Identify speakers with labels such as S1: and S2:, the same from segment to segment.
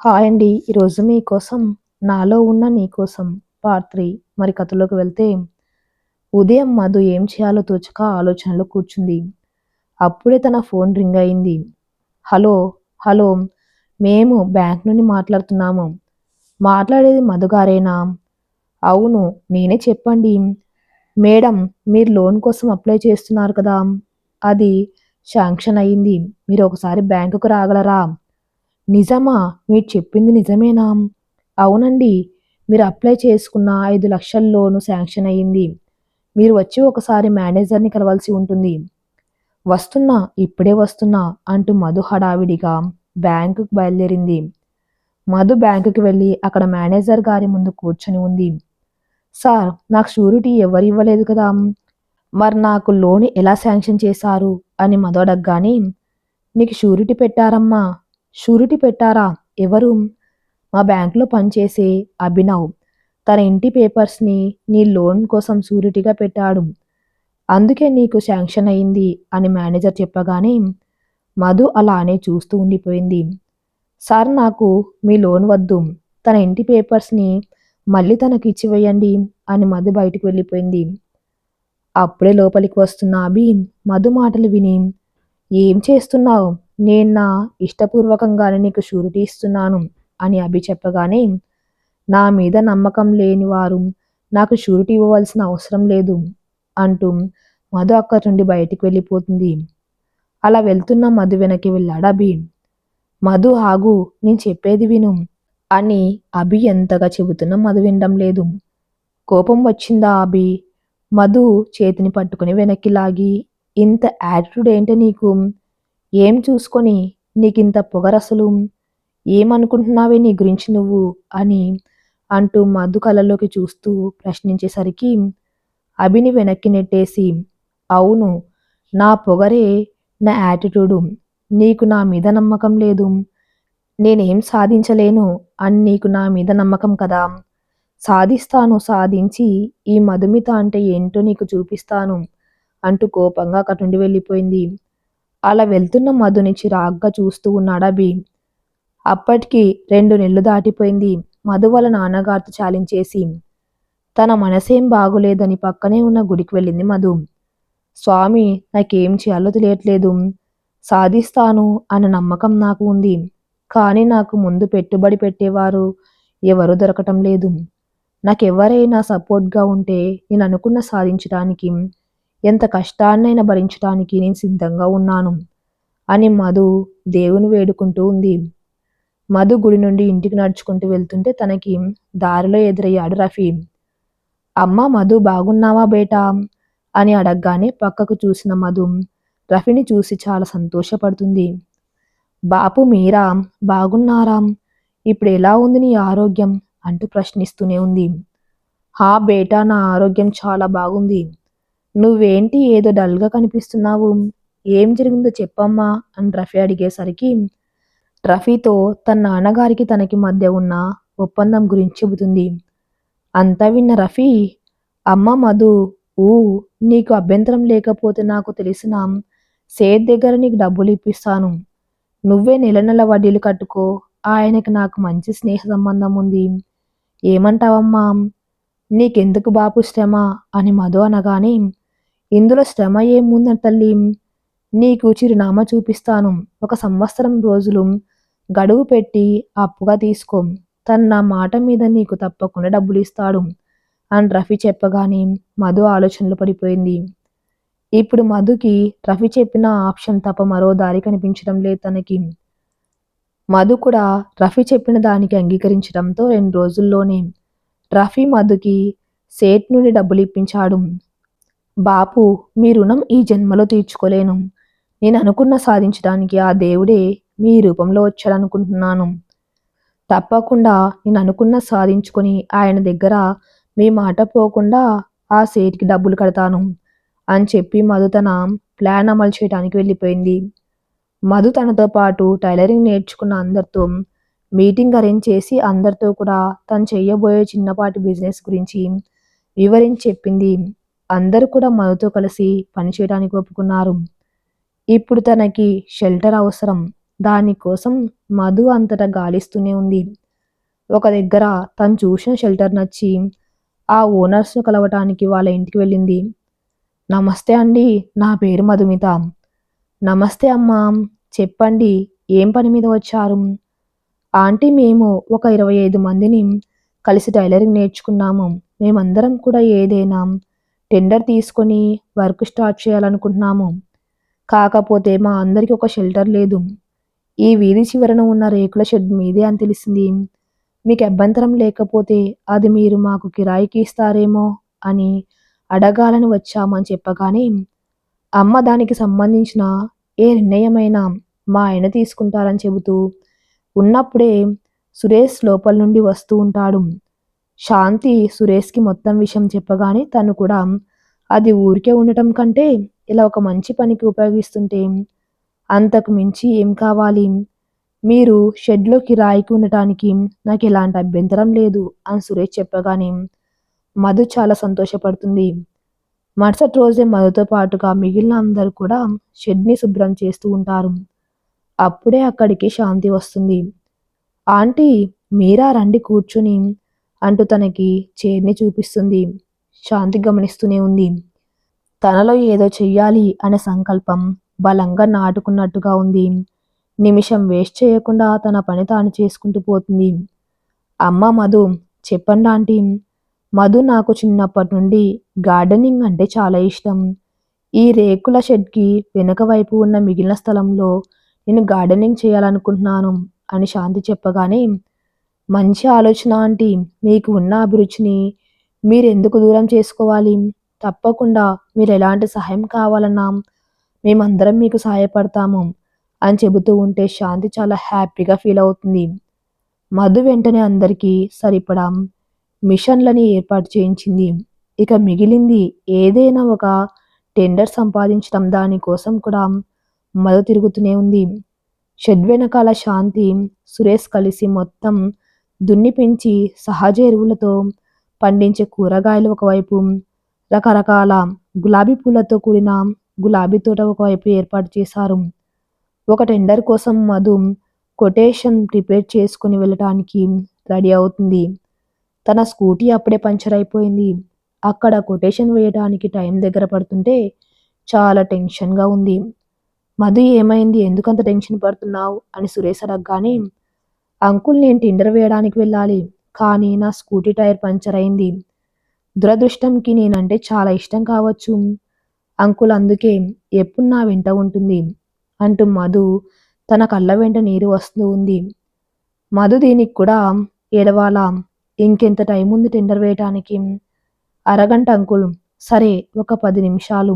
S1: Hi అండి. ఈరోజు మీకోసం 'నాలో ఉన్న నీకోసం' పార్ట్ 3 మరి కథలోకి వెళ్తే ఉదయం మధు ఏం చేయాలో తోచక ఆలోచనలో కూర్చుంది. అప్పుడే తన ఫోన్ రింగ్ అయింది. హలో హలో మేము బ్యాంక్ నుండి మాట్లాడుతున్నాము. మాట్లాడేది మధుగారేనా? అవును నేనే చెప్పండి. మేడం మీరు లోన్ కోసం అప్లై చేస్తున్నారు కదా! అది శాంక్షన్ అయింది. మీరు ఒకసారి బ్యాంకుకు రాగలరా? నిజమా? మీరు చెప్పింది నిజమేనా? అవునండి. మీరు అప్లై చేసుకున్న ఐదు లక్షల లోను శాంక్షన్ అయింది. మీరు వచ్చి ఒకసారి మేనేజర్ని కలవాల్సి ఉంటుంది. వస్తున్నా ఇప్పుడే వస్తున్నా అంటూ మధు హడావిడిగా బ్యాంకుకు బయలుదేరింది. మధు బ్యాంకుకి వెళ్ళి అక్కడ మేనేజర్ గారి ముందు కూర్చొని ఉంది. సార్ నాకు షూరిటీ ఎవరు ఇవ్వలేదు కదా! మరి నాకు లోన్ ఎలా శాంక్షన్ చేశారు? అని మధు అడగగానే నీకు షూరిటీ పెట్టారమ్మా. షూరిటీ పెట్టారా? ఎవరు? మా బ్యాంకులో పనిచేసే అభినవ్. తన ఇంటి పేపర్స్ని నీ లోన్ కోసం షూరిటీగా పెట్టాడు. అందుకే నీకు శాంక్షన్ అయింది అని మేనేజర్ చెప్పగానే మధు అలానే చూస్తూ ఉండిపోయింది. సార్ నాకు మీ లోన్ వద్దు. తన ఇంటి పేపర్స్ని మళ్ళీ తనకు ఇచ్చివేయండి అని మధు బయటికి వెళ్ళిపోయింది. అప్పుడే లోపలికి వస్తున్న అభి మధు మాటలు విని ఏం చేస్తున్నావు? నేను నా ఇష్టపూర్వకంగానే నీకు షూరిటీ ఇస్తున్నాను అని అభి చెప్పగానే నా మీద నమ్మకం లేని వారు నాకు షూరిటీ ఇవ్వవలసిన అవసరం లేదు అంటూ మధు అక్కడి నుండి బయటికి వెళ్ళిపోతుంది. అలా వెళ్తున్న మధు వెనక్కి వెళ్ళాడు అభి. మధు ఆగు నేను చెప్పేది విను అని అభి ఎంతగా చెబుతున్నా మధు వినడం లేదు. కోపం వచ్చిందా అభి? మధు చేతిని పట్టుకుని వెనక్కి లాగి ఇంత యాటిట్యూడ్ ఏంటి నీకు? ఏం చూసుకొని నీకింత పొగరసలు? ఏమనుకుంటున్నావే నీ గురించి నువ్వు? అని అంటూ మధు కళ్ళలోకి చూస్తూ ప్రశ్నించేసరికి అభిని వెనక్కి నెట్టేసి అవును నా పొగరే నా యాటిట్యూడు. నీకు నా మీద నమ్మకం లేదు. నేనేం సాధించలేను అని నీకు నా మీద నమ్మకం కదా! సాధిస్తాను సాధించి ఈ మధుమిత అంటే ఏంటో నీకు చూపిస్తాను అంటూ కోపంగా అక్కడి నుండి వెళ్ళిపోయింది. అలా వెళ్తున్న మధుని చిరాగ్గా చూస్తూ ఉన్నాడు అభి. అప్పటికి రెండు నెలలు దాటిపోయింది. మధు వాళ్ళ నాన్నగారితో చాలించేసి తన మనసేం బాగోలేదని పక్కనే ఉన్న గుడికి వెళ్ళింది మధు. స్వామి నాకేం చేయాలో తెలియట్లేదు. సాధిస్తాను అన్న నమ్మకం నాకు ఉంది. కానీ నాకు ముందు పెట్టుబడి పెట్టేవారు ఎవరూ దొరకటం లేదు. నాకెవరైనా సపోర్ట్గా ఉంటే నేను అనుకున్న సాధించడానికి ఎంత కష్టాన్నైనా భరించడానికి నేను సిద్ధంగా ఉన్నాను అని మధు దేవుని వేడుకుంటూ ఉంది. మధు గుడి నుండి ఇంటికి నడుచుకుంటూ వెళ్తుంటే తనకి దారిలో ఎదురయ్యాడు రఫీ. అమ్మ మధు బాగున్నావా బేటా? అని అడగగానే పక్కకు చూసిన మధు రఫీని చూసి చాలా సంతోషపడుతుంది. బాపు మీరా? బాగున్నారా? ఇప్పుడు ఎలా ఉంది నీ ఆరోగ్యం? అంటూ ప్రశ్నిస్తూనే ఉంది. హా బేటా నా ఆరోగ్యం చాలా బాగుంది. నువ్వేంటి ఏదో డల్గా కనిపిస్తున్నావు? ఏం జరిగిందో చెప్పమ్మా అని రఫీ అడిగేసరికి రఫీతో తన నాన్నగారికి తనకి మధ్య ఉన్న ఒప్పందం గురించి చెబుతుంది. అంతా విన్న రఫీ అమ్మ మధు ఊ నీకు అభ్యంతరం లేకపోతే నాకు తెలిసిన సేద్ దగ్గర నీకు డబ్బులు ఇప్పిస్తాను. నువ్వే నెల నెల వడ్డీలు కట్టుకో ఆయనకి నాకు మంచి స్నేహ సంబంధం ఉంది. ఏమంటావమ్మా? నీకెందుకు బాపు శ్రమ అని మధు అనగానే ఇందులో శ్రమ ఏముందని తల్లి? నీకు చిరునామా చూపిస్తాను. ఒక సంవత్సరం రోజులు గడువు పెట్టి అప్పుగా తీసుకో. తను నా మాట మీద నీకు తప్పకుండా డబ్బులు ఇస్తాడు అని రఫీ చెప్పగానే మధు ఆలోచనలు పడిపోయింది. ఇప్పుడు మధుకి రఫీ చెప్పిన ఆప్షన్ తప్ప మరో దారి కనిపించడం లేదు తనకి. మధు కూడా రఫీ చెప్పిన దానికి అంగీకరించడంతో రెండు రోజుల్లోనే రఫీ మధుకి సేట్ నుండి డబ్బులు ఇప్పించాడు. బాపు మీ రుణం ఈ జన్మలో తీర్చుకోలేను. నేను అనుకున్న సాధించడానికి ఆ దేవుడే మీ రూపంలో వచ్చాడనుకుంటున్నాను. తప్పకుండా నేను అనుకున్న సాధించుకొని ఆయన దగ్గర మీ మాట పోకుండా ఆ సేట్కి డబ్బులు కడతాను అని చెప్పి మధు తన ప్లాన్ అమలు చేయడానికి వెళ్ళిపోయింది. మధు తనతో పాటు టైలరింగ్ నేర్చుకున్న అందరితో మీటింగ్ అరేంజ్ చేసి అందరితో కూడా తను చేయబోయే చిన్నపాటి బిజినెస్ గురించి వివరించి చెప్పింది. అందరూ కూడా మధుతో కలిసి పనిచేయడానికి ఒప్పుకున్నారు. ఇప్పుడు తనకి షెల్టర్ అవసరం. దానికోసం మధు అంతటా గాలిస్తూనే ఉంది. ఒక దగ్గర తను చూసిన షెల్టర్ నచ్చి ఆ ఓనర్స్ను కలవటానికి వాళ్ళ ఇంటికి వెళ్ళింది. నమస్తే అండి నా పేరు మధుమిత. నమస్తే అమ్మా చెప్పండి ఏం పని మీద వచ్చారు? ఆంటీ మేము ఒక ఇరవై ఐదు మందిని కలిసి టైలరింగ్ నేర్చుకున్నాము. మేమందరం కూడా ఏదైనా టెండర్ తీసుకొని వర్క్ స్టార్ట్ చేయాలనుకుంటున్నాము. కాకపోతే మా అందరికీ ఒక షెల్టర్ లేదు. ఈ వీధి చివరన ఉన్న రేకుల షెడ్ మీదే అని తెలిసింది. మీకు అభ్యంతరం లేకపోతే అది మీరు మాకు కిరాయికి ఇస్తారేమో అని అడగాలని వచ్చామని చెప్పగానే అమ్మ దానికి సంబంధించిన ఏ నిర్ణయమైనా మా ఆయన తీసుకుంటారని చెబుతూ ఉన్నప్పుడే సురేష్ లోపల నుండి వస్తూ ఉంటాడు. శాంతి సురేష్కి మొత్తం విషయం చెప్పగానే తను కూడా అది ఊరికే ఉండటం కంటే ఇలా ఒక మంచి పనికి ఉపయోగిస్తుంటే అంతకు మించి ఏం కావాలి? మీరు షెడ్లో కిరాయికి ఉండటానికి నాకు ఎలాంటి అభ్యంతరం లేదు అని సురేష్ చెప్పగానే మధు చాలా సంతోషపడుతుంది. మరుసటి రోజే మధుతో పాటుగా మిగిలిన అందరూ కూడా షెడ్ని శుభ్రం చేస్తూ ఉంటారు. అప్పుడే అక్కడికి శాంతి వస్తుంది. ఆంటీ మీరా రండి కూర్చుని అంటూ తనకి చైర్ని చూపిస్తుంది. శాంతి గమనిస్తూనే ఉంది. తనలో ఏదో చెయ్యాలి అనే సంకల్పం బలంగా నాటుకున్నట్టుగా ఉంది. నిమిషం వేస్ట్ చేయకుండా తన పని తాను చేసుకుంటూ పోతుంది. అమ్మ మధు చెప్పండి ఆంటీ. మధు నాకు చిన్నప్పటి నుండి గార్డెనింగ్ అంటే చాలా ఇష్టం. ఈ రేకుల షెడ్కి వెనుక వైపు ఉన్న మిగిలిన స్థలంలో నేను గార్డెనింగ్ చేయాలనుకుంటున్నాను అని శాంతి చెప్పగానే మంచి ఆలోచన ఆంటీ మీకు ఉన్న అభిరుచిని మీరు ఎందుకు దూరం చేసుకోవాలి? తప్పకుండా మీరు ఎలాంటి సహాయం కావాలన్నా మేమందరం మీకు సహాయపడతాము అని చెబుతూ ఉంటే శాంతి చాలా హ్యాపీగా ఫీల్ అవుతుంది. మధు వెంటనే అందరికీ సరిపడా మిషన్లని ఏర్పాటు చేయించింది. ఇక మిగిలింది ఏదైనా ఒక టెండర్ సంపాదించడం దానికోసం కూడా మధు తిరుగుతూనే ఉంది. షెడ్ వెనకాల శాంతి సురేష్ కలిసి మొత్తం దున్ని పెంచి సహజ ఎరువులతో పండించే కూరగాయలు ఒకవైపు రకరకాల గులాబీ పూలతో కూడిన గులాబీ తోట ఒకవైపు ఏర్పాటు చేశారు. ఒక టెండర్ కోసం మధు కొటేషన్ ప్రిపేర్ చేసుకుని వెళ్ళటానికి రెడీ అవుతుంది. తన స్కూటీ అప్పుడే పంచర్ అయిపోయింది. అక్కడ కొటేషన్ వేయడానికి టైం దగ్గర పడుతుంటే చాలా టెన్షన్గా ఉంది. మధు ఏమైంది? ఎందుకంత టెన్షన్ పడుతున్నావు? అని సురేష్ అడగగానే అంకుల్ నేను టిండర్ వేయడానికి వెళ్ళాలి? కానీ నా స్కూటీ టైర్ పంచర్ అయింది. దురదృష్టంకి నేనంటే చాలా ఇష్టం కావచ్చు. అంకుల్ అందుకే ఎప్పుడు నా వెంట ఉంటుంది? అంటూ మధు తన కళ్ళ వెంట నీరు వస్తూ ఉంది. మధు దీనికి కూడా ఏడవాలా? ఇంకెంత టైం ఉంది టెండర్ వేయటానికి? అరగంట అంకుల్. సరే ఒక పది నిమిషాలు.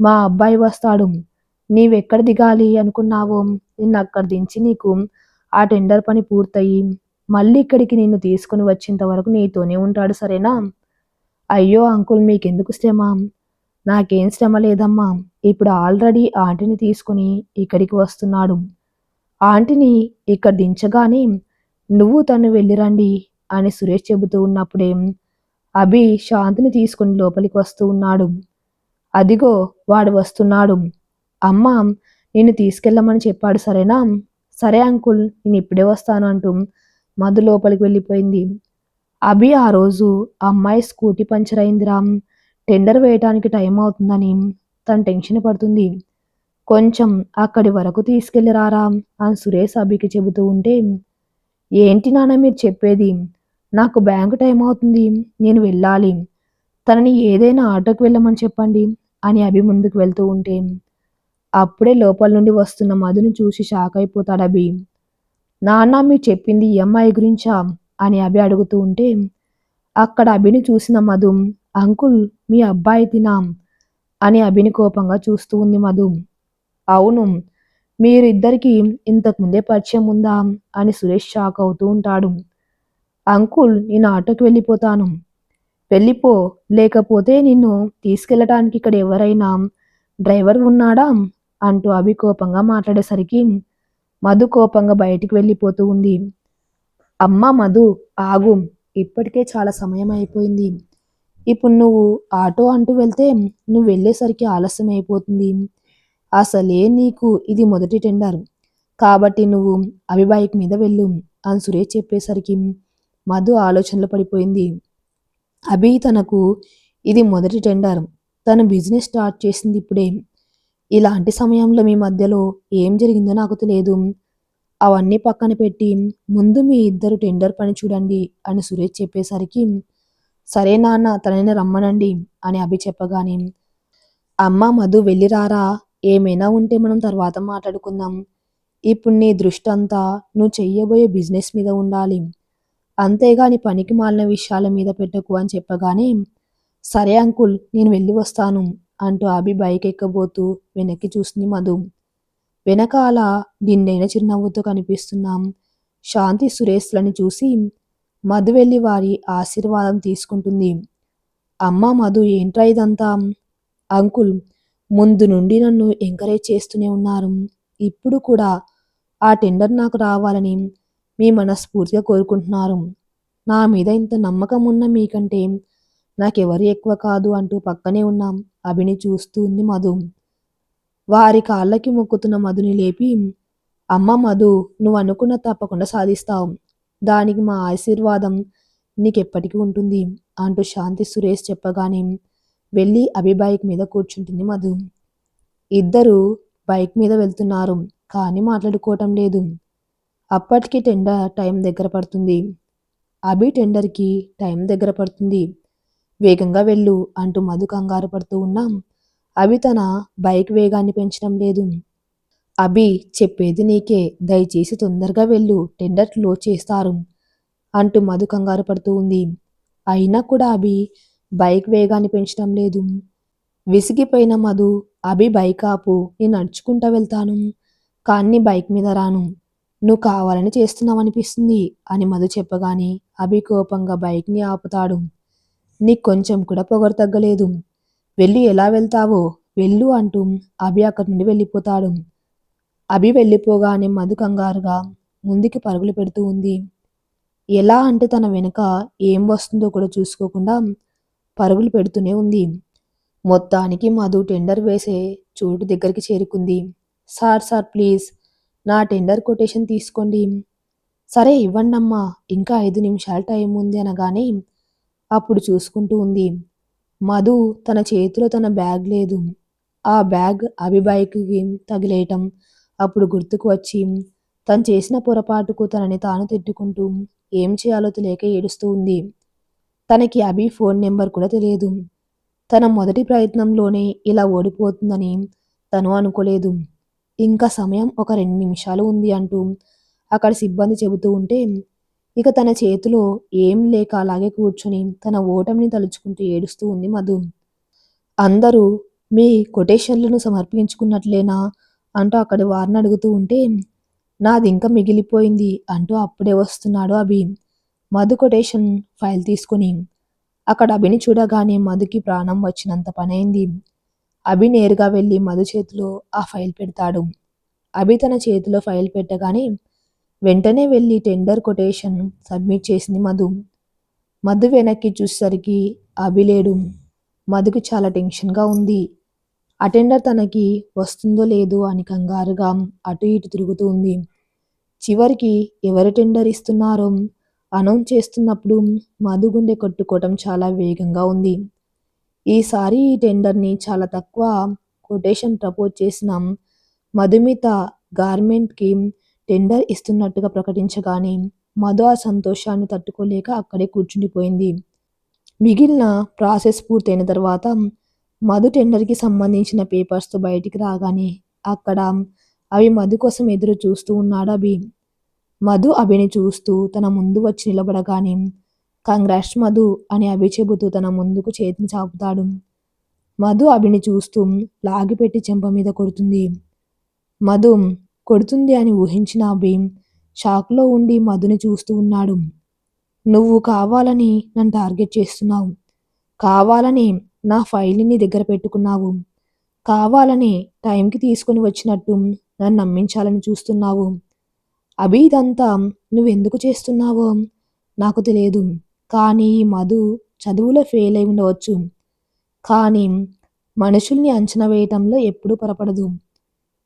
S1: మా అబ్బాయి వస్తాడు. నీవెక్కడ దిగాలి అనుకున్నావో? నిన్ను అక్కడ దించి నీకు ఆ టెండర్ పని పూర్తయి మళ్ళీ ఇక్కడికి నిన్ను తీసుకుని వచ్చేంత వరకు నీతోనే ఉంటాడు సరేనా? అయ్యో అంకుల్ మీకెందుకు శ్రమ? నాకేం శ్రమ లేదమ్మా. ఇప్పుడు ఆల్రెడీ ఆంటీని తీసుకుని ఇక్కడికి వస్తున్నాడు. ఆంటీని ఇక్కడ దించగానే నువ్వు తను వెళ్ళిరండి అని సురేష్ చెబుతూ ఉన్నప్పుడే అభి శాంతిని తీసుకుని లోపలికి వస్తూ ఉన్నాడు. అదిగో వాడు వస్తున్నాడు. అమ్మ నిన్ను తీసుకెళ్ళమని చెప్పాడు సరేనా? సరే అంకుల్ నేను ఇప్పుడే వస్తాను అంటూ మధు లోపలికి వెళ్ళిపోయింది. అభి ఆ రోజు అమ్మాయి స్కూటీ పంచర్ అయిందిరా టెండర్ వేయటానికి టైం అవుతుందని తను టెన్షన్ పడుతుంది. కొంచెం అక్కడి వరకు తీసుకెళ్ళిరారా అని సురేష్ అభికి చెబుతూ ఉంటే ఏంటి నాన్న మీరు చెప్పేది? నాకు బ్యాంకు టైం అవుతుంది నేను వెళ్ళాలి. తనని ఏదైనా ఆటోకి వెళ్ళమని చెప్పండి అని అభి ముందుకు వెళ్తూ ఉంటే అప్పుడే లోపల నుండి వస్తున్న మధుని చూసి షాక్ అయిపోతాడు అభి నాన్న మీరు చెప్పింది ఈ అమ్మాయి గురించా? అని అభి అడుగుతూ ఉంటే అక్కడ అభిని చూసిన మధు అంకుల్ మీ అబ్బాయి తినా? అని అభిని కోపంగా చూస్తూ ఉంది మధు. అవును మీరిద్దరికి ఇంతకుముందే పరిచయం ఉందా? అని సురేష్ షాక్ అవుతూ ఉంటాడు. అంకుల్ నేను ఆటోకి వెళ్ళిపోతాను. వెళ్ళిపో లేకపోతే నిన్ను తీసుకెళ్ళటానికి ఇక్కడ ఎవరైనా డ్రైవర్ ఉన్నాడా? అంటూ అభి కోపంగా మాట్లాడేసరికి మధు కోపంగా బయటికి వెళ్ళిపోతూ ఉంది. అమ్మ మధు ఆగు. ఇప్పటికే చాలా సమయం అయిపోయింది. ఇప్పుడు నువ్వు ఆటో అంటూ వెళ్తే నువ్వు వెళ్ళేసరికి ఆలస్యం అయిపోతుంది. అసలే నీకు ఇది మొదటి టెండర్. కాబట్టి నువ్వు అభి బైక్ మీద వెళ్ళు అని సురేష్ చెప్పేసరికి మధు ఆలోచనలో పడిపోయింది. అభి తనకు ఇది మొదటి టెండర్. తను బిజినెస్ స్టార్ట్ చేసింది ఇప్పుడే. ఇలాంటి సమయంలో మీ మధ్యలో ఏం జరిగిందో నాకు తెలియదు. అవన్నీ పక్కన పెట్టి ముందు మీ ఇద్దరు టెండర్ పని చూడండి అని సురేష్ చెప్పేసరికి సరే నాన్న తనని రమ్మనండి అని అభి చెప్పగానే అమ్మ మధు వెళ్ళిరారా ఏమైనా ఉంటే మనం తర్వాత మాట్లాడుకుందాం. ఇప్పుడు నీ దృష్టి అంతా నువ్వు చెయ్యబోయే బిజినెస్ మీద ఉండాలి. అంతేగాని పనికి మాలిన విషయాల మీద పెట్టకు అని చెప్పగానే సరే అంకుల్ నేను వెళ్ళి వస్తాను అంటూ అభి బైక్ ఎక్కబోతూ వెనక్కి చూసింది మధు. వెనకాల నిన్నైన చిరునవ్వుతో కనిపిస్తున్నాం శాంతి సురేష్లని చూసి మధు వెళ్ళి వారి ఆశీర్వాదం తీసుకుంటుంది. అమ్మ మధు ఏంట్రా ఇదంతా? అంకుల్ ముందు నుండి నన్ను ఎంకరేజ్ చేస్తూనే ఉన్నారు. ఇప్పుడు కూడా ఆ టెండర్ నాకు రావాలని మీ మనస్ఫూర్తిగా కోరుకుంటున్నారు. నా మీద ఇంత నమ్మకం ఉన్న మీకంటే నాకెవరు ఎక్కువ కాదు అంటూ పక్కనే ఉన్నాం. అభిని చూస్తూ ఉంది మధు. వారి కాళ్ళకి మొక్కుతున్న మధుని లేపి అమ్మ మధు నువ్వు అనుకున్న తప్పకుండా సాధిస్తావు. దానికి మా ఆశీర్వాదం నీకెప్పటికీ ఉంటుంది అంటూ శాంతి సురేష్ చెప్పగానే వెళ్ళి అభి బైక్ మీద కూర్చుంటుంది మధు. ఇద్దరు బైక్ మీద వెళ్తున్నారు కానీ మాట్లాడుకోవటం లేదు. అప్పటికి టెండర్ టైం దగ్గర పడుతుంది. అభి టెండర్కి టైం దగ్గర పడుతుంది. వేగంగా వెళ్ళు అంటూ మధు కంగారు పడుతూ ఉన్నాం. అభి తన బైక్ వేగాన్ని పెంచడం లేదు. అభి చెప్పేది నీకే దయచేసి తొందరగా వెళ్ళు టెండర్ క్లోజ్ చేస్తారు అంటూ మధు కంగారు పడుతూ ఉంది. అయినా కూడా అభి బైక్ వేగాన్ని పెంచడం లేదు. విసిగిపోయిన మధు అభి బైక్ ఆపు నేను నడుచుకుంటా వెళ్తాను కానీ బైక్ మీద రాను నువ్వు కావాలని చేస్తున్నావనిపిస్తుంది అని మధు చెప్పగానే అభి కోపంగా బైక్ని ఆపుతాడు. నీకు కొంచెం కూడా పొగరు తగ్గలేదు. వెళ్ళి ఎలా వెళ్తావో వెళ్ళు అంటూ అభి అక్కడి నుండి వెళ్ళిపోతాడు. అభి వెళ్ళిపోగానే మధు కంగారుగా ముందుకి పరుగులు పెడుతూ ఉంది. ఎలా అంటే తన వెనుక ఏం వస్తుందో కూడా చూసుకోకుండా పరుగులు పెడుతూనే ఉంది. మొత్తానికి మధు టెండర్ వేసే చోటు దగ్గరికి చేరుకుంది. సార్ సార్ ప్లీజ్ నా టెండర్ కొటేషన్ తీసుకోండి. సరే ఇవ్వండమ్మా ఇంకా ఐదు నిమిషాల టైం ఉంది అనగానే అప్పుడు చూసుకుంటూ ఉంది. మధు తన చేతిలో తన బ్యాగ్ లేదు. ఆ బ్యాగ్ అభిబాయికి తగిలేయటం అప్పుడు గుర్తుకు వచ్చి తను చేసిన పొరపాటుకు తనని తాను తిట్టుకుంటూ ఏం చేయాలో తెలియక ఏడుస్తూ ఉంది. తనకి అభి ఫోన్ నెంబర్ కూడా తెలియదు. తన మొదటి ప్రయత్నంలోనే ఇలా ఓడిపోతుందని తను అనుకోలేదు. ఇంకా సమయం ఒక రెండు నిమిషాలు ఉంది అంటూ అక్కడ సిబ్బంది చెబుతూ ఉంటే ఇక తన చేతిలో ఏం లేక అలాగే కూర్చొని తన ఓటమిని తలుచుకుంటూ ఏడుస్తూ ఉంది మధు. అందరూ మీ కొటేషన్లను సమర్పించుకున్నట్లేనా? అంటూ అక్కడి వారిని అడుగుతూ ఉంటే నాది ఇంకా మిగిలిపోయింది అంటూ అప్పుడే వస్తున్నాడు అభి. మధు కొటేషన్ ఫైల్ తీసుకుని అక్కడ అభిని చూడగానే మధుకి ప్రాణం వచ్చినంత పనైంది. అభి నేరుగా వెళ్ళి మధు చేతిలో ఆ ఫైల్ పెడతాడు. అభి తన చేతిలో ఫైల్ పెట్టగానే వెంటనే వెళ్ళి టెండర్ కొటేషన్ సబ్మిట్ చేసింది మధు. మధు వెనక్కి చూసేసరికి అభి లేడు. మధుకి చాలా టెన్షన్గా ఉంది. అటెండర్ తనకి వస్తుందో లేదో అని కంగారుగా అటు ఇటు తిరుగుతూ ఉంది. చివరికి ఎవరు టెండర్ ఇస్తున్నారో అనౌన్స్ చేస్తున్నప్పుడు మధు గుండె కొట్టుకోవటం చాలా వేగంగా ఉంది. ఈసారి ఈ టెండర్ని చాలా తక్కువ కొటేషన్ ప్రపోజ్ చేసిన మధుమిత గార్మెంట్కి టెండర్ ఇస్తున్నట్టుగా ప్రకటించగానే మధు ఆ సంతోషాన్ని తట్టుకోలేక అక్కడే కూర్చుండిపోయింది. మిగిలిన ప్రాసెస్ పూర్తయిన తర్వాత మధు టెండర్కి సంబంధించిన పేపర్స్తో బయటికి రాగానే అక్కడ అవి మధు కోసం ఎదురు చూస్తూ ఉన్నాడు అభి. మధు అభిని చూస్తూ తన ముందు వచ్చి నిలబడగానే కంగ్రాట్స్ మధు అని అభి చెబుతూ తన ముందుకు చేతిని చాపుతాడు. మధు అభిని చూస్తూ లాగిపెట్టి చెంప మీద కొడుతుంది. మధు కొడుతుంది అని ఊహించిన భీమ్ షాక్లో ఉండి మధుని చూస్తూ ఉన్నాడు. నువ్వు కావాలని నన్ను టార్గెట్ చేస్తున్నావు. కావాలని నా ఫైల్ని నీ దగ్గర పెట్టుకున్నావు. కావాలని టైంకి తీసుకొని వచ్చినట్టు నన్ను నమ్మించాలని చూస్తున్నావు. అభి ఇదంతా నువ్వెందుకు చేస్తున్నావో నాకు తెలియదు. కానీ ఈ మధు చదువులో ఫెయిల్ అయి ఉండవచ్చు. కానీ మనుషుల్ని అంచనా వేయటంలో ఎప్పుడూ పొరపడదు.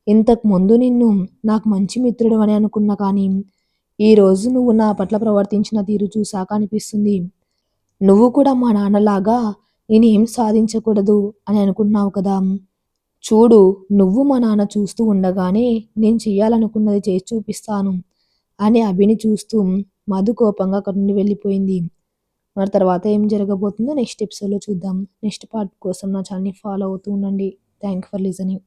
S1: ఇంతకు ముందు నిన్ను నాకు మంచి మిత్రుడు అని అనుకున్నా కానీ ఈరోజు నువ్వు నా పట్ల ప్రవర్తించిన తీరు చూశాక అనిపిస్తుంది. నువ్వు కూడా మా నాన్నలాగా నేనేం సాధించకూడదు అని అనుకుంటున్నావు కదా. చూడు నువ్వు మా నాన్న చూస్తూ ఉండగానే నేను చేయాలనుకున్నది చేసి చూపిస్తాను అని అభిని చూస్తూ మధు కోపంగా అక్కడి నుండి వెళ్ళిపోయింది. మరి తర్వాత ఏం జరగబోతుందో నెక్స్ట్ ఎపిసోడ్లో చూద్దాం. నెక్స్ట్ పార్ట్ కోసం నా ఛానల్ని ఫాలో అవుతూ ఉండండి. Thank for listening.